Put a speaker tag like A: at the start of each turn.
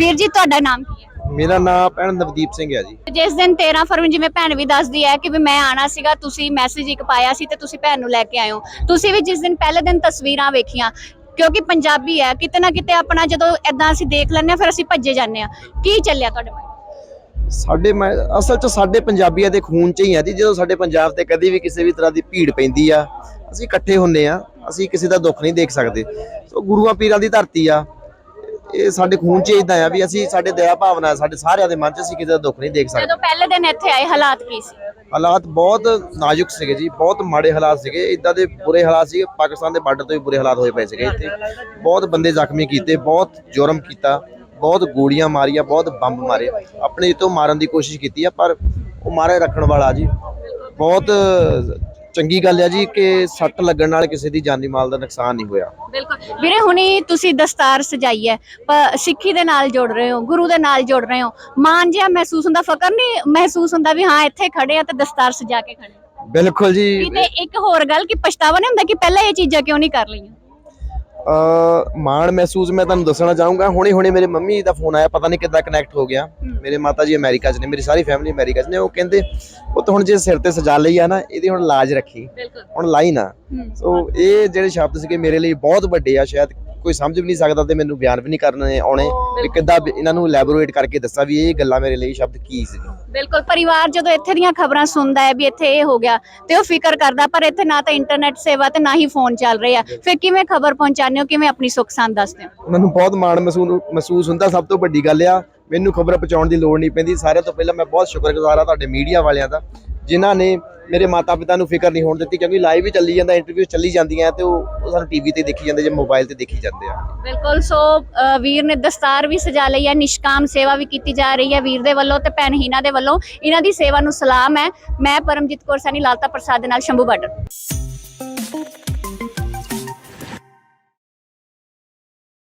A: ਵੀਰ ਜੀ ਤੁਹਾਡਾ ਨਾਮ ਕੀ ਹੈ?
B: ਮੇਰਾ ਨਾਮ ਭੈਣ ਨਵਦੀਪ ਸਿੰਘ ਹੈ ਜੀ।
A: ਜਿਸ ਦਿਨ 13 ਫਰਵਰੀ ਜਿਵੇਂ ਭੈਣ ਵੀ ਦੱਸਦੀ ਹੈ ਕਿ ਵੀ ਮੈਂ ਆਣਾ ਸੀਗਾ ਤੁਸੀਂ ਮੈਸੇਜ ਇੱਕ ਪਾਇਆ ਸੀ ਤੇ ਤੁਸੀਂ ਭੈਣ ਨੂੰ ਲੈ ਕੇ ਆਏ ਹੋ। ਤੁਸੀਂ ਵੀ ਜਿਸ ਦਿਨ ਪਹਿਲੇ ਦਿਨ ਤਸਵੀਰਾਂ ਵੇਖੀਆਂ ਕਿਉਂਕਿ ਪੰਜਾਬੀ ਹੈ ਕਿਤੇ ਨਾ ਕਿਤੇ ਆਪਣਾ ਜਦੋਂ ਐਦਾਂ ਅਸੀਂ ਦੇਖ ਲੈਂਦੇ ਹਾਂ ਫਿਰ ਅਸੀਂ ਭੱਜੇ ਜਾਂਦੇ ਹਾਂ। ਕੀ ਚੱਲਿਆ ਤੁਹਾਡੇ ਮਨ
B: ਸਾਡੇ ਮੈਂ ਅਸਲ 'ਚ ਸਾਡੇ ਪੰਜਾਬੀਆਂ ਦੇ ਖੂਨ 'ਚ ਹੀ ਆ ਜੀ ਜਦੋਂ ਸਾਡੇ ਪੰਜਾਬ ਤੇ ਕਦੀ ਵੀ ਕਿਸੇ ਵੀ ਤਰ੍ਹਾਂ ਦੀ ਭੀੜ ਪੈਂਦੀ ਆ ਅਸੀਂ ਇਕੱਠੇ ਹੁੰਨੇ ਆ ਅਸੀਂ ਕਿਸੇ ਦਾ ਦੁੱਖ ਨਹੀਂ ਦੇਖ ਸਕਦੇ। ਸੋ ਗੁਰੂਆਂ ਪੀਰਾਂ ਦੀ ਧਰਤੀ ਆ ਇਹ ਸਾਡੇ ਖੂਨ 'ਚ ਇਦਾਂ ਆ ਵੀ ਅਸੀਂ ਸਾਡੇ ਦਇਆ ਭਾਵਨਾ ਸਾਡੇ ਸਾਰਿਆਂ ਦੇ ਮਨ 'ਚ ਅਸੀਂ ਕਿਸੇ ਦਾ ਦੁੱਖ ਨਹੀਂ ਦੇਖ ਸਕਦੇ।
A: ਜਦੋਂ ਪਹਿਲੇ ਦਿਨ ਇੱਥੇ ਆਏ ਹਾਲਾਤ ਕੀ ਸੀ?
B: ਹਾਲਾਤ ਬਹੁਤ ਨਾਜ਼ੁਕ ਸੀਗੇ ਜੀ ਬਹੁਤ ਮਾੜੇ ਹਾਲਾਤ ਸੀਗੇ। ਇਦਾਂ ਦੇ ਬੁਰੇ ਹਾਲਾਤ ਸੀਗੇ ਪਾਕਿਸਤਾਨ ਦੇ ਬਾਰਡਰ ਤੋਂ ਵੀ ਬੁਰੇ ਹਾਲਾਤ ਹੋਏ ਪਏ ਸੀਗੇ ਇੱਥੇ। ਬਹੁਤ ਬੰਦੇ ਜ਼ਖਮੀ ਕੀਤੇ ਬਹੁਤ ਜੁਰਮ ਕੀਤਾ ਬਹੁਤ ਗੋਲੀਆਂ ਮਾਰੀਆਂ ਬਹੁਤ ਬੰਬ ਮਾਰੇ। ਆਪਣੇ ਤੋਂ ਮਾਰਨ ਦੀ ਕੋਸ਼ਿਸ਼ ਕੀਤੀ ਆ ਪਰ ਉਹ ਮਾਰੇ ਰੱਖਣ ਵਾਲਾ ਜੀ। ਬਹੁਤ ਚੰਗੀ ਗੱਲ ਹੈ ਜੀ ਕਿ ਸੱਟ ਲੱਗਣ ਨਾਲ ਕਿਸੇ ਦੀ ਜਾਨੀ ਮਾਲ ਦਾ ਨੁਕਸਾਨ ਨਹੀਂ ਹੋਇਆ।
A: ਬਿਲਕੁਲ। ਵੀਰੇ ਹੁਣੀ ਤੁਸੀਂ ਦਸਤਾਰ ਸਜਾਈ ਹੈ ਪਰ ਸਿੱਖੀ ਦੇ ਨਾਲ ਜੁੜ ਰਹੇ ਹੋ ਗੁਰੂ ਦੇ ਨਾਲ ਜੁੜ ਰਹੇ ਹੋ। ਮਾਣ ਜਿਹਾ ਮਹਿਸੂਸ ਹੁੰਦਾ ਫਕਰ ਨਹੀਂ ਮਹਿਸੂਸ ਹੁੰਦਾ ਵੀ ਹਾਂ ਇੱਥੇ ਖੜੇ ਆ ਤੇ ਦਸਤਾਰ ਸਜਾ ਕੇ ਖੜੇ
B: ਬਿਲਕੁਲ ਜੀ।
A: ਤੇ ਇੱਕ ਹੋਰ ਗੱਲ ਕਿ ਪਛਤਾਵਾ ਨਹੀਂ ਹੁੰਦਾ ਕਿ ਪਹਿਲਾਂ ਇਹ ਚੀਜ਼ਾਂ ਕਿਉਂ ਨਹੀਂ ਕਰ ਲਈਆਂ?
B: ਮਾਣ ਮਹਿਸੂਸ ਮੈਂ ਤੁਹਾਨੂੰ ਦੱਸਣਾ ਚਾਹੂੰਗਾ। ਹੁਣੇ ਹੁਣੇ ਮੇਰੇ ਮੰਮੀ ਦਾ ਫੋਨ ਆਇਆ ਪਤਾ ਨਹੀਂ ਕਿੱਦਾਂ ਕਨੈਕਟ ਹੋ ਗਿਆ। ਮੇਰੇ ਮਾਤਾ ਜੀ ਅਮਰੀਕਾ 'ਚ ਨੇ ਮੇਰੀ ਸਾਰੀ ਫੈਮਿਲੀ ਅਮਰੀਕਾ 'ਚ ਨੇ। ਉਹ ਕਹਿੰਦੇ ਉਹ ਤਾਂ ਹੁਣ ਜੇ ਸਿਰ ਤੇ ਸਜਾ ਲਈ ਆ ਨਾ ਇਹਦੀ ਹੁਣ ਲਾਜ ਰੱਖੀ। ਹੁਣ ਲਾਈ ਨਾ। ਸੋ ਇਹ ਜਿਹੜੇ ਸ਼ਬਦ ਸੀਗੇ ਮੇਰੇ ਲਈ ਬਹੁਤ ਵੱਡੇ ਆ ਸ਼ਾਇਦ ਕੋਈ ਸਮਝ ਵੀ ਨਹੀਂ ਸਕਦਾ ਤੇ ਮੈਨੂੰ ਬਿਆਨ ਵੀ ਨਹੀਂ ਕਰਨੇ ਆਉਣੇ ਵੀ ਕਿੱਦਾਂ ਇਹਨਾਂ ਨੂੰ ਇਲੈਬੋਰੇਟ ਕਰਕੇ ਦੱਸਾਂ ਵੀ ਇਹ ਗੱਲਾਂ ਮੇਰੇ ਲਈ ਸ਼ਬਦ ਕੀ ਸੀ।
A: ਬਿਲਕੁਲ ਪਰਿਵਾਰ ਜਦੋਂ ਇੱਥੇ ਦੀਆਂ ਖਬਰਾਂ ਸੁਣਦਾ ਹੈ ਵੀ ਇੱਥੇ ਇਹ ਹੋ ਗਿਆ ਤੇ ਉਹ ਫਿਕਰ ਕਰਦਾ ਪਰ ਇੱਥੇ ਨਾ ਤਾਂ ਇੰਟਰਨੈਟ ਸੇਵਾ ਤੇ ਨਾ ਹੀ ਫੋਨ ਚੱਲ ਰਹੇ ਆ। ਫਿਰ ਕਿਵੇਂ ਖਬਰ ਪਹੁੰਚਾਉਂਦੇ ਹੋ? ਕਿਵੇਂ ਆਪਣੀ ਸੁੱਖ ਸੰਦ ਦੱਸਦੇ ਹੋ?
B: ਮੈਨੂੰ ਬਹੁਤ ਮਾਣ ਮਹਿਸੂਸ ਹੁੰਦਾ ਸਭ ਤੋਂ ਵੱਡੀ ਗੱਲ ਆ ਮੈਨੂੰ ਖਬਰ ਪਹੁੰਚਾਉਣ ਦੀ ਲੋੜ ਨਹੀਂ ਪੈਂਦੀ। ਸਾਰਿਆਂ ਤੋਂ ਪਹਿਲਾਂ ਮੈਂ ਬਹੁਤ ਸ਼ੁਕਰਗੁਜ਼ਾਰ ਆ ਤੁਹਾਡੇ ਮੀਡੀਆ ਵਾਲਿਆਂ ਦਾ ਜਿਨ੍ਹਾਂ ਨੇ ਮੇਰੇ ਮਾਤਾ ਪਿਤਾ ਨੂੰ ਫਿਕਰ ਨਹੀਂ ਹੋਣ ਦਿੱਤੀ ਕਿਉਂਕਿ ਲਾਈਵ ਵੀ ਚੱਲੀ ਜਾਂਦਾ ਇੰਟਰਵਿਊ ਚੱਲੀ ਜਾਂਦੀਆਂ ਤੇ ਉਹ ਉਹ ਸਾਨੂੰ ਟੀਵੀ ਤੇ ਦੇਖੀ ਜਾਂਦੇ, ਜਾਂ ਮੋਬਾਈਲ ਤੇ ਦੇਖੀ ਜਾਂਦੇ ਆ।
A: ਬਿਲਕੁਲ, ਸੋ ਵੀਰ ਨੇ ਦਸਤਾਰ ਵੀ ਸਜਾ ਲਈ ਹੈ, ਨਿਸ਼ਕਾਮ ਸੇਵਾ ਵੀ ਕੀਤੀ ਜਾ ਰਹੀ ਹੈ ਵੀਰ ਦੇ ਵੱਲੋਂ ਤੇ ਭੈਣ ਹੀਨਾ ਦੇ ਵੱਲੋਂ। ਇਹਨਾਂ ਦੀ ਸੇਵਾ ਨੂੰ ਸਲਾਮ ਹੈ। ਮੈਂ ਪਰਮਜੀਤ ਕੌਰ ਸੈਣੀ, ਲਾਲਤਾ ਪ੍ਰਸਾਦ ਦੇ ਨਾਲ ਸ਼ੰਭੂ ਬਾਰਡਰ।